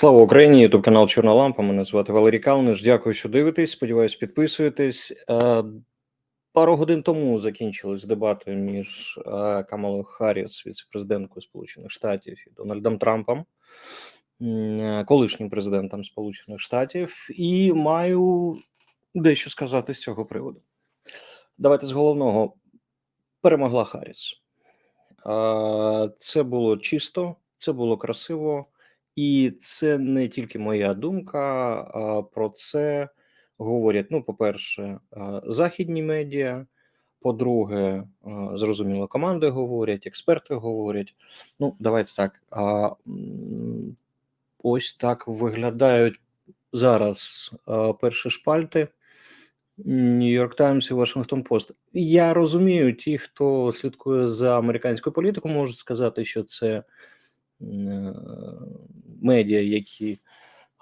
Слава Україні! Ютуб канал Чорна Лампа. Мене звати Валерій Калниш. Дякую, що дивитесь. Сподіваюсь, підписуєтесь. Е, Пару годин тому закінчились дебати між е, Камалою Харріс, віце-президенткою Сполучених Штатів і Дональдом Трампом, е, колишнім президентом Сполучених Штатів, і маю дещо сказати з цього приводу. Давайте з головного перемогла Харріс. Це було чисто, це було красиво. І це не тільки моя думка, а про це говорять: ну, по-перше, західні медіа, по-друге, зрозуміло, команди говорять, експерти говорять. Ну, давайте так. А, ось так виглядають зараз перші шпальти. Нью-Йорк Таймс і Вашингтон Пост. Я розумію, ті, хто слідкує за американською політикою, можуть сказати, що це медіа, які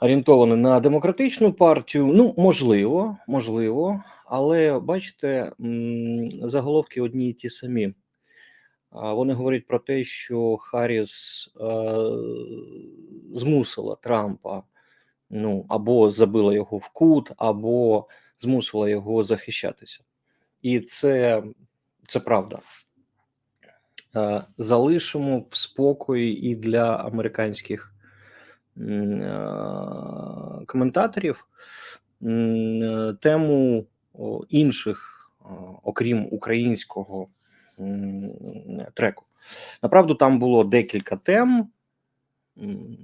орієнтовані на демократичну партію. Ну, можливо, можливо, але бачите, заголовки одні й ті самі. Вони говорять про те, що Харріс е, змусила Трампа ну або забила його в кут, або змусила його захищатися. І це, це правда. Е, Залишимо в спокої і для американських е, коментаторів е, тему інших, окрім українського треку. Направду, там було декілька тем,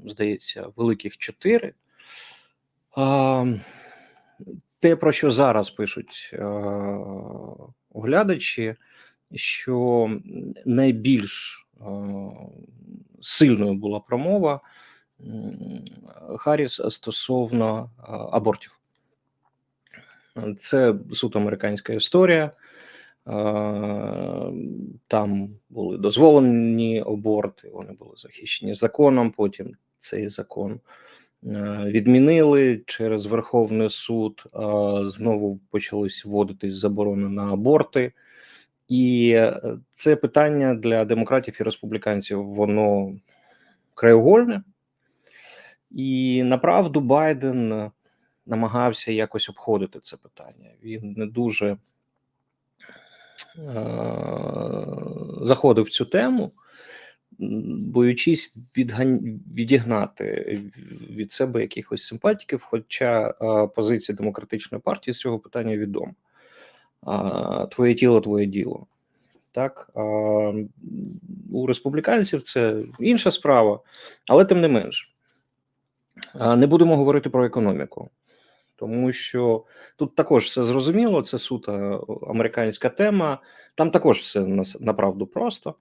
здається, великих чотири. Те, про що зараз пишуть оглядачі, що найбільш е, сильною була промова м, Харріс стосовно е, абортів. Це суто американська історія. Е, Там були дозволені аборти, вони були захищені законом. Потім цей закон відмінили через Верховний суд. Знову почались вводитись заборони на аборти. І е, це питання для демократів і республіканців воно краєугольне. І направду Байден намагався якось обходити це питання. Він не дуже е, заходив в цю тему, боючись відігнати від себе якихось симпатиків. Хоча е, позиція демократичної партії з цього питання відома. Твоє тіло, твоє діло. Так, а, у республіканців це інша справа, але тим не менш. Не будемо говорити про економіку, тому що тут також все зрозуміло, це суто американська тема. Там також все направду просто,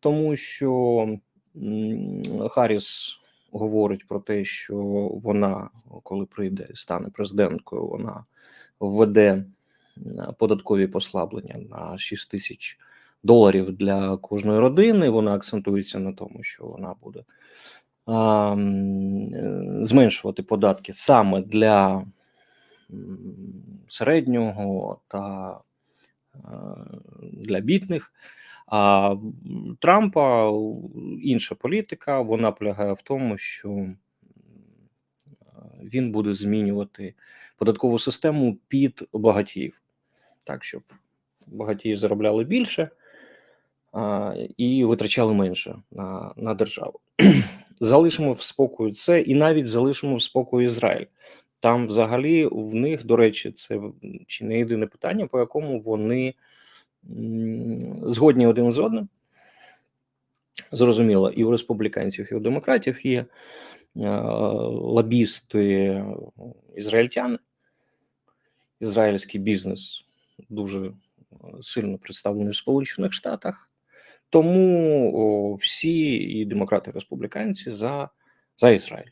тому що Харріс говорить про те, що вона, коли прийде, стане президенткою, вона введе податкові послаблення на 6 тисяч доларів для кожної родини. Вона акцентується на тому, що вона буде а, е, зменшувати податки саме для середнього та е, для бідних. А Трампа інша політика, вона полягає в тому, що е, він буде змінювати податкову систему під багатіїв, так щоб багатії заробляли більше а, і витрачали менше на, на державу. залишимо в спокою це, і навіть залишимо в спокою Ізраїль. Там, взагалі, в них, до речі, це чи не єдине питання, по якому вони згодні один з одним. Зрозуміло, і у республіканців, і у демократів є лобісти ізраїльтяни. Ізраїльський бізнес дуже е, сильно представлений в Сполучених Штатах. Тому всі і демократи, і республіканці за, за Ізраїль.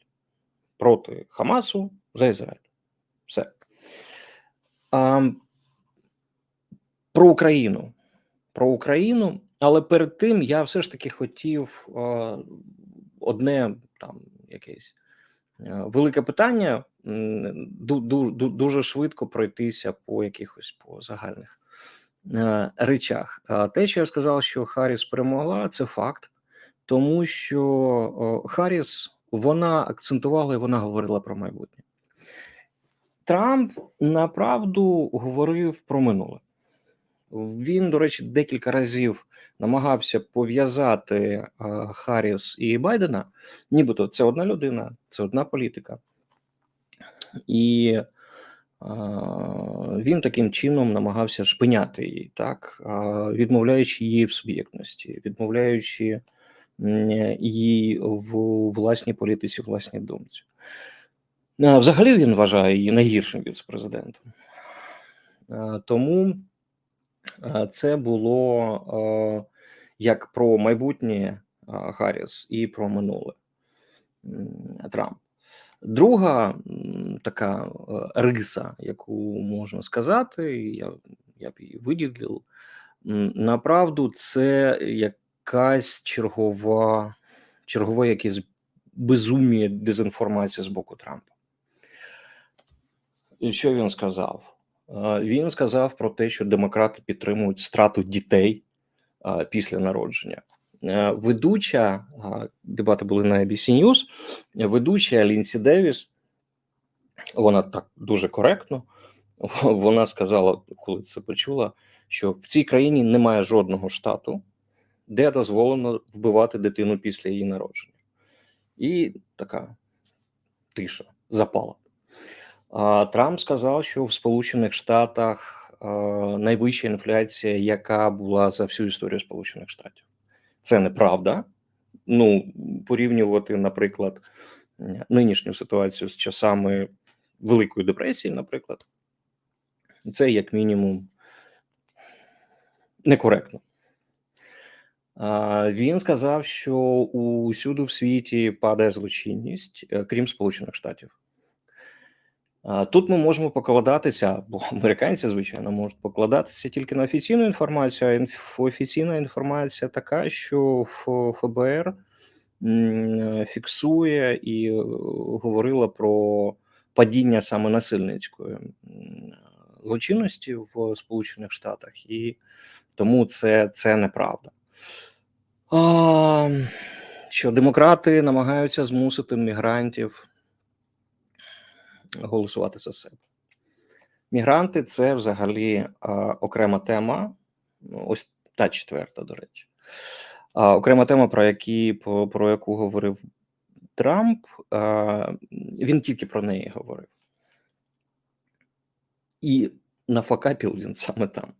Проти Хамасу за Ізраїль. Все. А, про Україну. Про Україну, але перед тим я все ж таки хотів а, одне там якесь а, велике питання дуже швидко пройтися по якихось по загальних е, речах. Те, що я сказав, що Харріс перемогла, це факт, тому що о, Харріс вона акцентувала і вона говорила про майбутнє. Трамп направду говорив про минуле. Він, до речі, декілька разів намагався пов'язати а, Харріс і Байдена, нібито це одна людина, це одна політика. І він таким чином намагався шпиняти її, так, відмовляючи її в суб'єктності, відмовляючи її в власній політиці, власній думці. Взагалі він вважає її найгіршим віце-президентом. Тому це було як про майбутнє Гарріс і про минуле Трамп. Друга така е, риса, яку можна сказати, я, я б її виділив, направду, це якась чергова, чергове якесь безуміє дезінформація з боку Трампа. Що він сказав? Е, Він сказав про те, що демократи підтримують страту дітей е, після народження. Е, Ведуча е, дебати були на ABC News, ведуча Лінсі Девіс, вона так дуже коректно. Вона сказала, коли це почула, що в цій країні немає жодного штату, де дозволено вбивати дитину після її народження. І така тиша запала. А Трамп сказав, що в Сполучених Штатах е, найвища інфляція, яка була за всю історію Сполучених Штатів. Це неправда. Ну, порівнювати, наприклад, нинішню ситуацію з часами Великої депресії, наприклад, це як мінімум некоректно. Він сказав, що усюди в світі падає злочинність, е, крім Сполучених Штатів. Тут ми можемо покладатися, бо американці, звичайно, можуть покладатися тільки на офіційну інформацію. А офіційна інформація така, що ФБР фіксує і е, говорила про падіння саме насильницької злочинності в Сполучених Штатах, і тому це, це неправда. А, що демократи намагаються змусити мігрантів голосувати за себе. Мігранти це взагалі окрема тема. Ну, Ось та четверта, до речі. Окрема тема, про, які, про, яку говорив Трамп, він тільки про неї говорив. І нафакапів він саме там.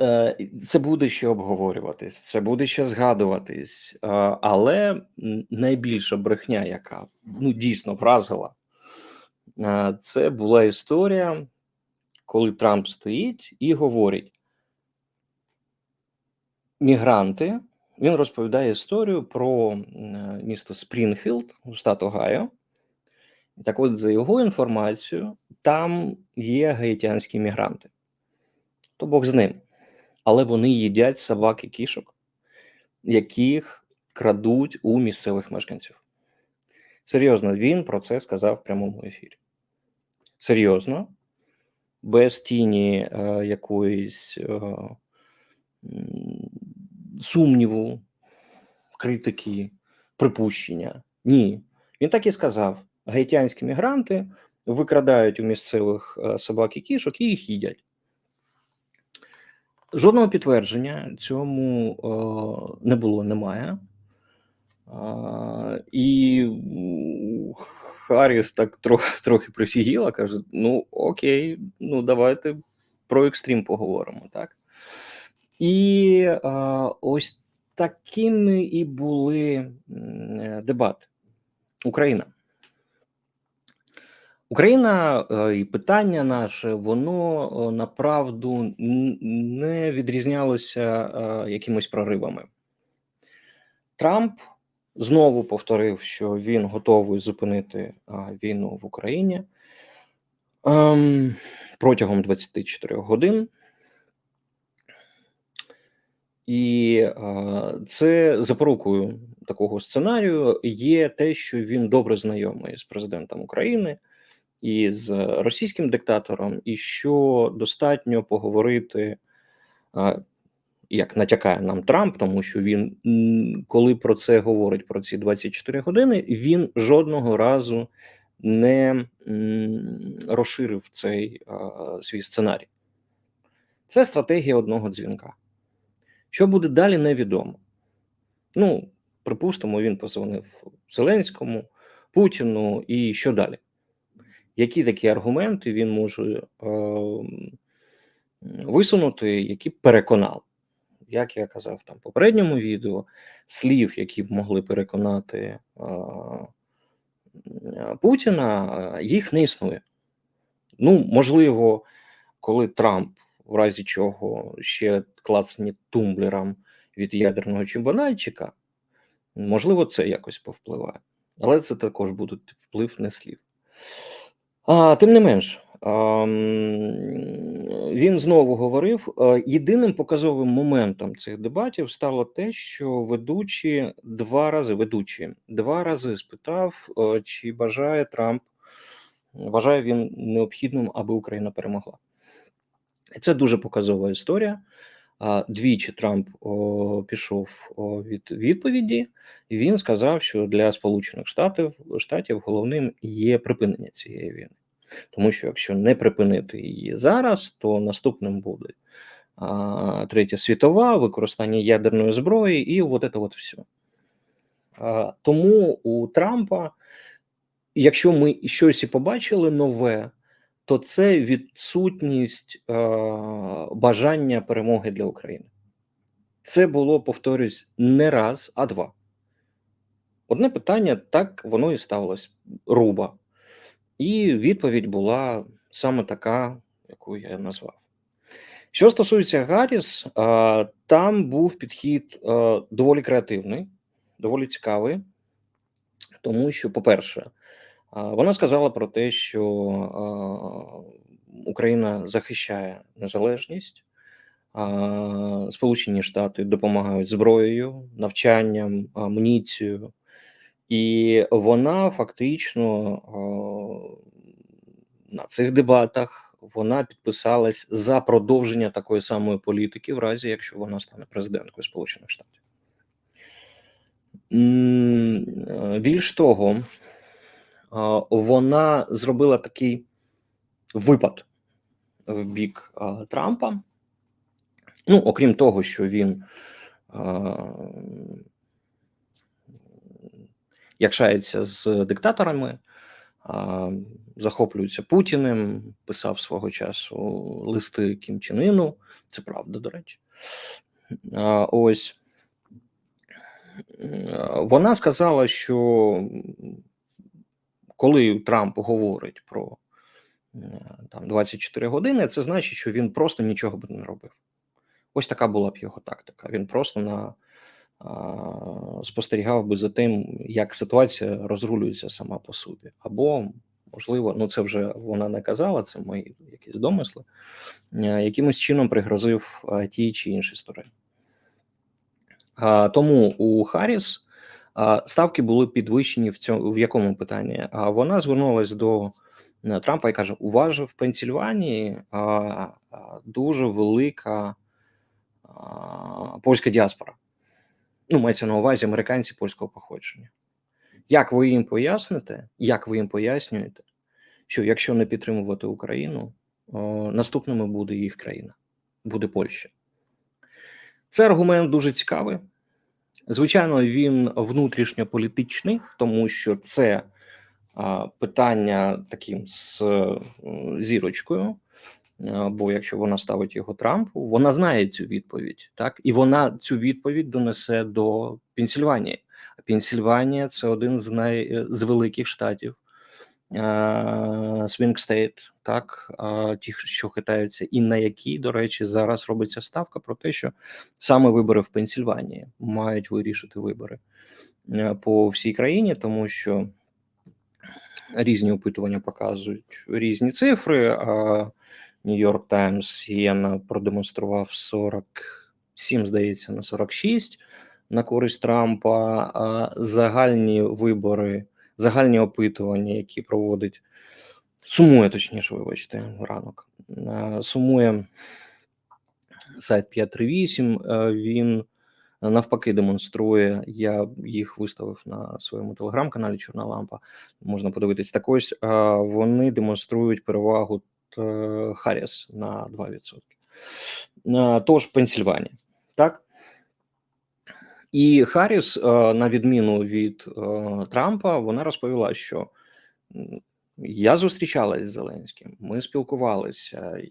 Е, Це буде ще обговорюватись, це буде ще згадуватись, е, але найбільша брехня, яка ну дійсно вразила, е, це була історія, коли Трамп стоїть і говорить: мігранти. Він розповідає історію про місто Спрінгфілд, у штат Огайо. Так от, за його інформацією, там є гаїтянські мігранти. То Бог з ним. Але вони їдять собак і кішок, яких крадуть у місцевих мешканців. Серйозно, він про це сказав в прямому ефірі. Серйозно, без тіні е, якоїсь е, сумніву, критики, припущення. Ні. Він так і сказав: гаїтянські мігранти викрадають у місцевих е, собак і кішок і їх їдять. Жодного підтвердження цьому е, не було, немає. А, і м, Харріс так трохи, трохи прифігіла, каже: ну окей, ну давайте про екстрім поговоримо, так? І а, ось такими і були е, дебати. Україна. Україна е, і питання наше, воно е, направду не відрізнялося е, якимось проривами. Трамп знову повторив, що він готовий зупинити війну в Україні ем, протягом 24 годин. І це запорукою такого сценарію є те, що він добре знайомий з президентом України і з російським диктатором, і що достатньо поговорити е, як натякає нам Трамп, тому що він, коли про це говорить про ці 24 години, він жодного разу не розширив цей свій сценарій. Це стратегія одного дзвінка. Що буде далі, невідомо. Ну, припустимо, він позвонив Зеленському, Путіну і що далі? Які такі аргументи він може е, висунути, які переконали? Як я казав там в попередньому відео, слів, які б могли переконати е, Путіна, е, їх не існує. Ну, можливо, коли Трамп, в разі чого ще клацне тумблером від ядерного чембонайчика, можливо, це якось повпливає. Але це також буде вплив не слів. А, Тим не менш, він знову говорив: е, єдиним показовим моментом цих дебатів стало те, що ведучі два рази ведучі два рази спитав, е, чи бажає Трамп, вважає він необхідним, аби Україна перемогла. Це дуже показова історія. Двічі Трамп о, пішов о, від відповіді, і він сказав, що для Сполучених Штатів Штатів головним є припинення цієї війни. Тому що якщо не припинити її зараз, то наступним буде а, третя світова, використання ядерної зброї, і от це от все. А, тому у Трампа, якщо ми щось і побачили нове, то це відсутність е, бажання перемоги для України. Це було, повторюсь, не раз, а два. Одне питання так воно і ставилось руба. І відповідь була саме така, яку я назвав. Що стосується Гарріс, там був підхід доволі креативний, доволі цікавий, тому що, по-перше, Вона сказала про те, що Україна захищає незалежність, Сполучені Штати допомагають зброєю, навчанням, амуніцією, і вона фактично на цих дебатах вона підписалась за продовження такої самої політики, в разі якщо вона стане президенткою Сполучених Штатів. Е, Більш того, вона зробила такий випад в бік Трампа. Ну, окрім того, що він якшається з диктаторами, захоплюється Путіним, писав свого часу листи Кім Чен Іну. Це правда, до речі. Ось вона сказала, що коли Трамп говорить про там 24 години, це значить, що він просто нічого б не робив. Ось така була б його тактика. Він просто на спостерігав би за тим, як ситуація розрулюється сама по собі. Або, можливо, ну це вже вона не казала, це мої якісь домисли, якимось чином пригрозив тій чи іншій стороні. Тому у Харріс ставки були підвищені в цьому в якому питанні? А вона звернулася до е, Трампа і каже: у в Пенсільванії дуже велика польська діаспора. Ну, мається на увазі американці польського походження. Як ви їм поясните, як ви їм пояснюєте, що якщо не підтримувати Україну, о, наступними буде їх країна, буде Польща. Це аргумент дуже цікавий. Звичайно, він внутрішньополітичний, тому що це а, питання таким з е, зірочкою. А, бо якщо вона ставить його Трампу, вона знає цю відповідь, так і вона цю відповідь донесе до Пенсільванії. Пенсільванія це один з най з великих штатів State, так ті, що хитаються, і на які, до речі, зараз робиться ставка про те, що саме вибори в Пенсільванії мають вирішити вибори е, по всій країні, тому що різні опитування показують різні цифри. А Нью-Йорк Таймс Сієна продемонстрував 47, здається, на 46 на користь Трампа. А загальні вибори загальні опитування, які проводить, сумує точніше, вибачте, ранок. Сумує сайт 538, е, він навпаки демонструє. Я їх виставив на своєму телеграм-каналі Чорна Лампа. Можна подивитись. Так ось вони демонструють перевагу Харріс на 2%. Е, Тож Пенсільванія, так? І Харріс, е, на відміну від е, Трампа, вона розповіла, що я зустрічалась з Зеленським, ми спілкувалися,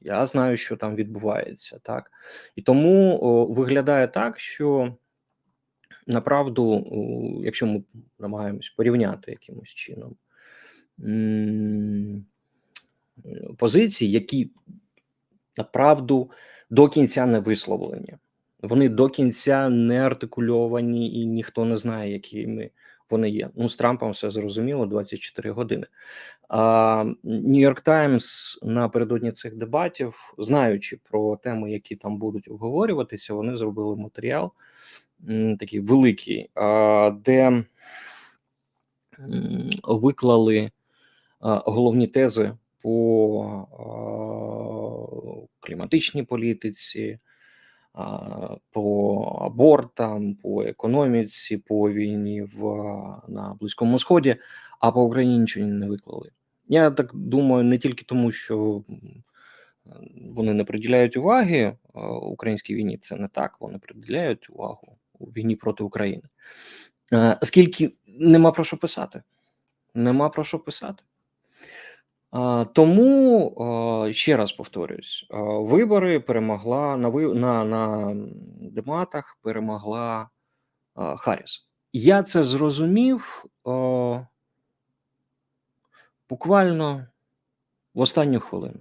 я знаю, що там відбувається, так і тому виглядає так, що направду, якщо ми намагаємось порівняти якимось чином позиції, які направду до кінця не висловлені. Вони до кінця не артикульовані, і ніхто не знає, якими вони є. Ну, з Трампом все зрозуміло 24 години. А Нью-Йорк Таймс напередодні цих дебатів, знаючи про теми, які там будуть обговорюватися, вони зробили матеріал такий великий, де виклали головні тези по кліматичній політиці, по абортам, по економіці, по війні в на Близькому Сході, а по Україні нічого не виклали. Я так думаю, не тільки тому, що вони не приділяють уваги українській війні. Це не так. Вони приділяють увагу у війні проти України. Е, Скільки нема про що писати? Нема про що писати. Тому ще раз повторюсь: вибори перемогла на на, на м, дебатах перемогла Харріс. Я це зрозумів буквально в останню хвилину,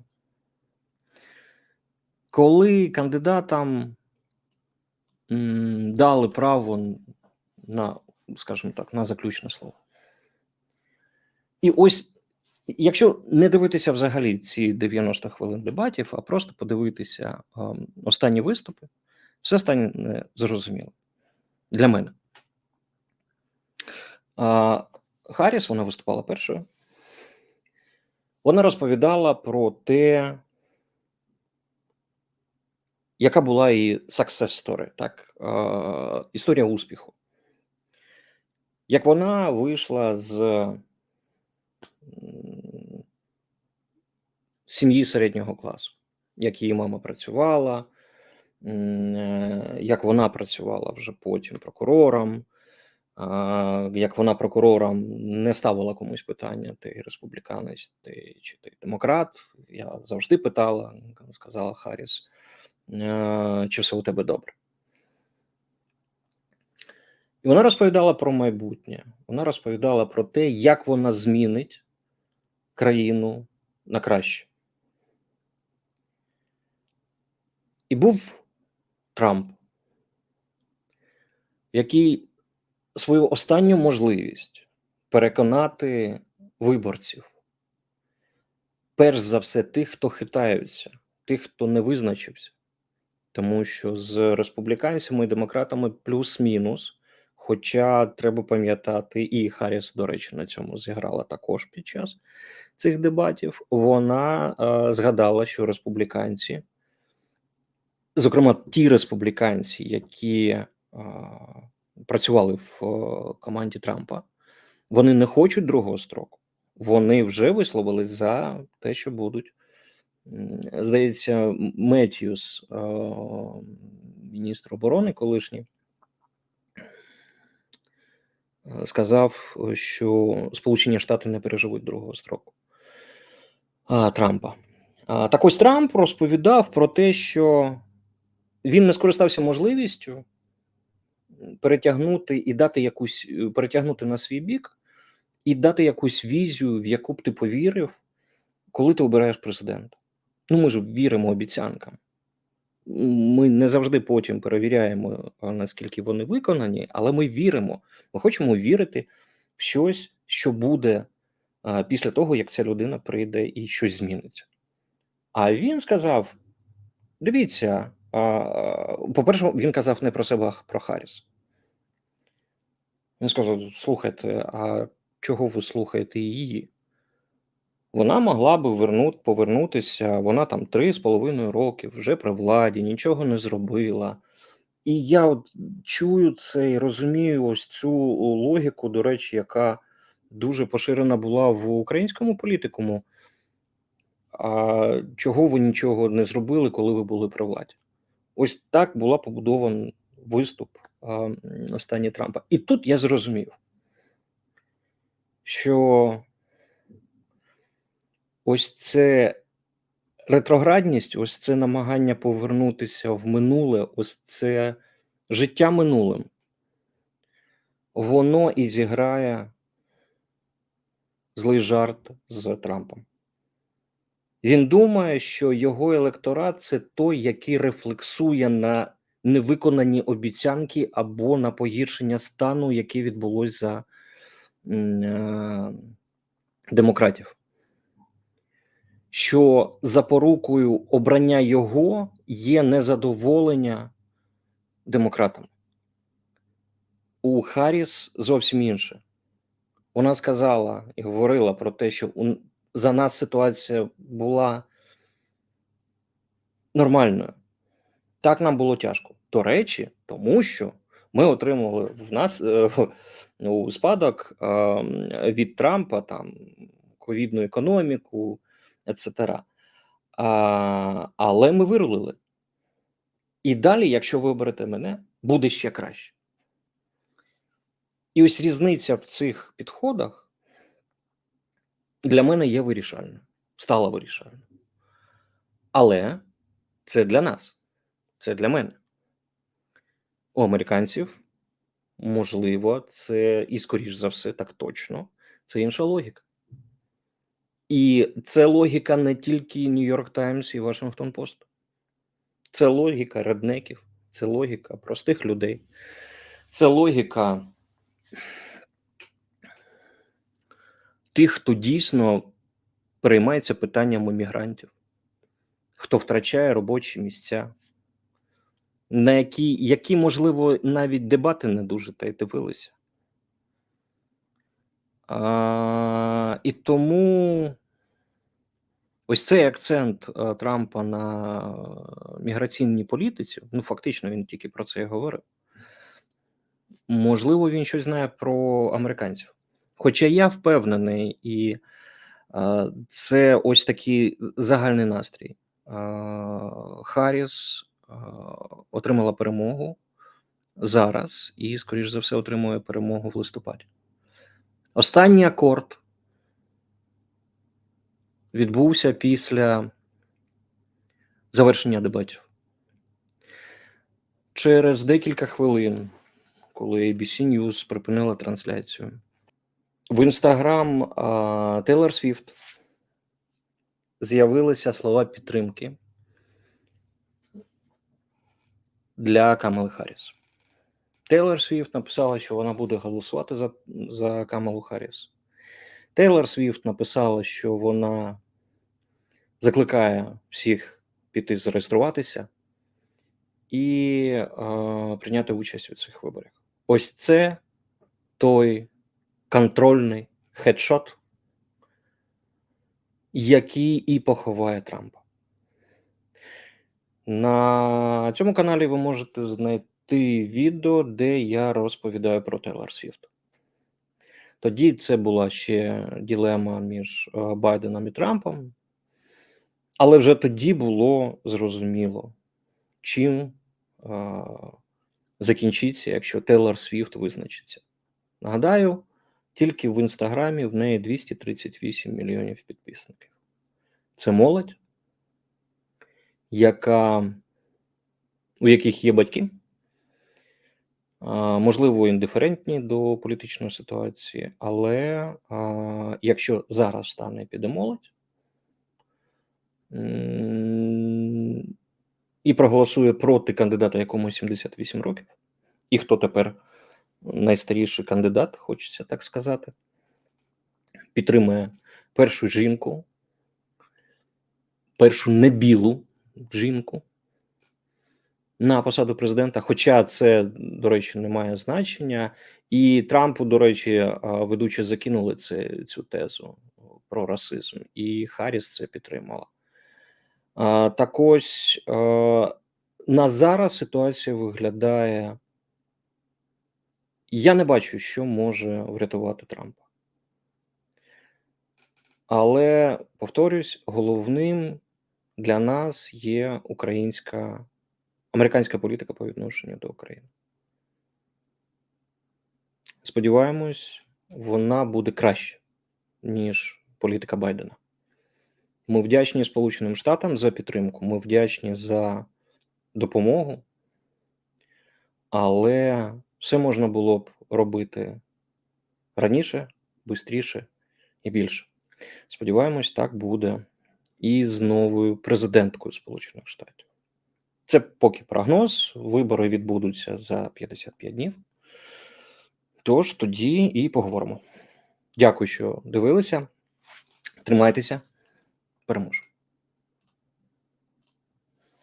коли кандидатам дали право на, скажімо так, на заключне слово. І ось, якщо не дивитися взагалі ці 90 хвилин дебатів, а просто подивитися останні виступи, все стане зрозуміло для мене. Харріс, вона виступала першою. Вона розповідала про те, яка була її success story, так? Історія успіху. Як вона вийшла з сім'ї середнього класу, як її мама працювала, е, як вона працювала вже потім прокурором, як вона прокурором не ставила комусь питання: ти республіканець, ти чи ти демократ. Я завжди питала, сказала Харріс, е, чи все у тебе добре. І вона розповідала про майбутнє. Вона розповідала про те, як вона змінить країну на краще. І був Трамп, який свою останню можливість переконати виборців, перш за все, тих, хто хитаються, тих, хто не визначився. Тому що з республіканцями і демократами плюс-мінус. Хоча треба пам'ятати, і Харріс, до речі, на цьому зіграла також під час цих дебатів. Вона е, згадала, що республіканці, зокрема ті республіканці, які е, працювали в е, команді Трампа, вони не хочуть другого строку. Вони вже висловились за те, що будуть. Здається, Меттьюс, е, міністр оборони, колишній, сказав, що Сполучені Штати не переживуть другого строку Трампа. Так ось Трамп розповідав про те, що він не скористався можливістю перетягнути і дати якусь перетягнути на свій бік і дати якусь візію, в яку б ти повірив, коли ти обираєш президента. Ну, ми ж віримо обіцянкам. Ми не завжди потім перевіряємо, наскільки вони виконані, але ми віримо. Ми хочемо вірити в щось, що буде після того, як ця людина прийде і щось зміниться. А він сказав: дивіться, по-перше, він казав не про себе, а про Харріс. Він сказав: слухайте, а чого ви слухаєте її? Вона могла би вернут, повернутися. Вона там три з половиною роки вже при владі, нічого не зробила. І я от чую це і розумію ось цю логіку, до речі, яка дуже поширена була в українському політикуму. А чого ви нічого не зробили, коли ви були при владі? Ось так була побудований виступ останній Трампа. І тут я зрозумів, що ось це ретроградність, ось це намагання повернутися в минуле, ось це життя минулим. Воно і зіграє злий жарт з Трампом. Він думає, що його електорат це той, який рефлексує на невиконані обіцянки або на погіршення стану, яке відбулось за е, демократів. Що запорукою обрання його є незадоволення демократами. У Харріс зовсім інше. Вона сказала і говорила про те, що у, за нас ситуація була нормальною. Так нам було тяжко. До речі, тому що ми отримали в нас е, у спадок е, від Трампа там ковідну економіку, etc. А, але ми вирулили. І далі, якщо ви оберете мене, буде ще краще. І ось різниця в цих підходах для мене є вирішальною, стала вирішальною. Але це для нас, це для мене. У американців, можливо, це і, скоріш за все, так точно, це інша логіка. І це логіка не тільки Нью-Йорк Таймс і Вашингтон Пост. Це логіка реднеків, це логіка простих людей, це логіка тих, хто дійсно переймається питаннями мігрантів, хто втрачає робочі місця, на які, які, можливо, навіть дебати не дуже та й дивилися. І тому ось цей акцент Трампа на міграційній політиці, ну фактично він тільки про це і говорив. Можливо, він щось знає про американців. Хоча я впевнений, і а, це ось такий загальний настрій. А, Харріс а, отримала перемогу зараз і, скоріш за все, отримує перемогу в листопаді. Останній акорд відбувся після завершення дебатів. Через декілька хвилин, коли ABC News припинила трансляцію, в інстаграм Тейлор Свіфт з'явилися слова підтримки для Камали Харріс. Тейлор Свіфт написала, що вона буде голосувати за, за Камалу Харріс. Тейлор Свіфт написала, що вона закликає всіх піти зареєструватися і е, прийняти участь у цих виборах. Ось це той контрольний хедшот, який і поховає Трампа. На цьому каналі ви можете знайти відео, де я розповідаю про Тейлор Свіфт. Тоді це була ще ділема між е, Байденом і Трампом, але вже тоді було зрозуміло, чим е, закінчиться, якщо Тейлор Свіфт визначиться. Нагадаю, тільки в інстаграмі в неї 238 мільйонів підписників. Це молодь, яка, у яких є батьки, а, можливо, індиферентні до політичної ситуації, але якщо зараз стане піде молодь і проголосує проти кандидата, якому 78 років, і хто тепер найстаріший кандидат, хочеться так сказати, підтримує першу жінку, першу небілу жінку на посаду президента. Хоча це, до речі, не має значення. І Трампу, до речі, а, ведучі закинули це, цю тезу, про расизм, і Харріс це підтримала. Так ось е, на зараз ситуація виглядає. Я не бачу, що може врятувати Трампа. Але повторюсь, головним для нас є українська американська політика по відношенню до України. Сподіваємось, вона буде краще, ніж політика Байдена. Ми вдячні Сполученим Штатам за підтримку, ми вдячні за допомогу, але все можна було б робити раніше, швидше і більше. Сподіваємось, так буде і з новою президенткою Сполучених Штатів. Це поки прогноз. Вибори відбудуться за 55 днів. Тож тоді і поговоримо. Дякую, що дивилися. Тримайтеся, переможемо.